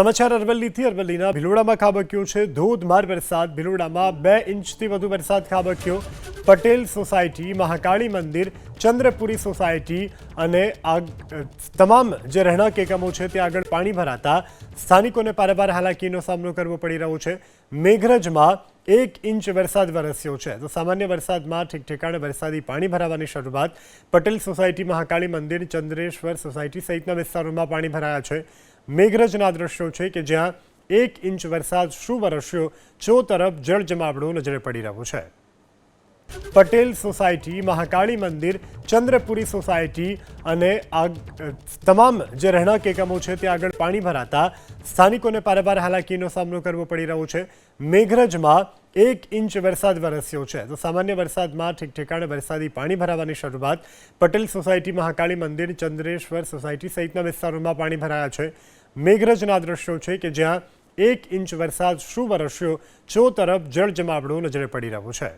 સમાચાર અરવલ્લીથી અરવલ્લીના ભિલોડામાં ખાબક્યો છે. ધોધમાર વરસાદ. ભિલોડામાં બે ઇંચથી વધુ વરસાદ ખાબક્યો. પટેલ સોસાયટી, મહાકાળી મંદિર, ચંદ્રપુરી સોસાયટી અને આ તમામ જે રહેણાંક એકમો છે ત્યાં આગળ પાણી ભરાતા સ્થાનિકોને પારાવાર હાલાકીનો સામનો કરવો પડી રહ્યો છે. મેઘરજમાં એક ઇંચ વરસાદ વરસ્યો છે. તો સામાન્ય વરસાદમાં ઠેકઠેકાણે વરસાદી પાણી ભરાવાની શરૂઆત પટેલ સોસાયટી મહાકાળી મંદિર, ચંદ્રેશ્વર સોસાયટી સહિતના વિસ્તારોમાં પાણી ભરાયા છે. મેઘરજના દ્રશ્યો છે કે જ્યાં એક ઇંચ વરસાદ શું વરસ્યો ચો તરફ જળ જમાવડો નજરે પડી રહ્યો છે. પટેલ સોસાયટી, મહાકાળી મંદિર, ચંદ્રપુરી સોસાયટી અને આ તમામ જે રહેણાંક એકમો છે ત્યાં આગળ પાણી ભરાતા સ્થાનિકોને પારાવાર હાલાકીનો સામનો કરવો પડી રહ્યો છે. મેઘરજમાં એક ઇંચ વરસાદ વરસ્યો છે. તો સામાન્ય વરસાદમાં ઠેકઠેકાણે વરસાદી પાણી ભરાવાની શરૂઆત પટેલ સોસાયટી, મહાકાળી મંદિર, ચંદ્રેશ્વર સોસાયટી સહિતના વિસ્તારોમાં પાણી ભરાયા છે. મેઘરજના દ્રશ્યો છે કે જ્યાં એક ઇંચ વરસાદ શું વરસ્યો, ચો તરફ જળ જમાવડો નજરે પડી રહ્યો છે.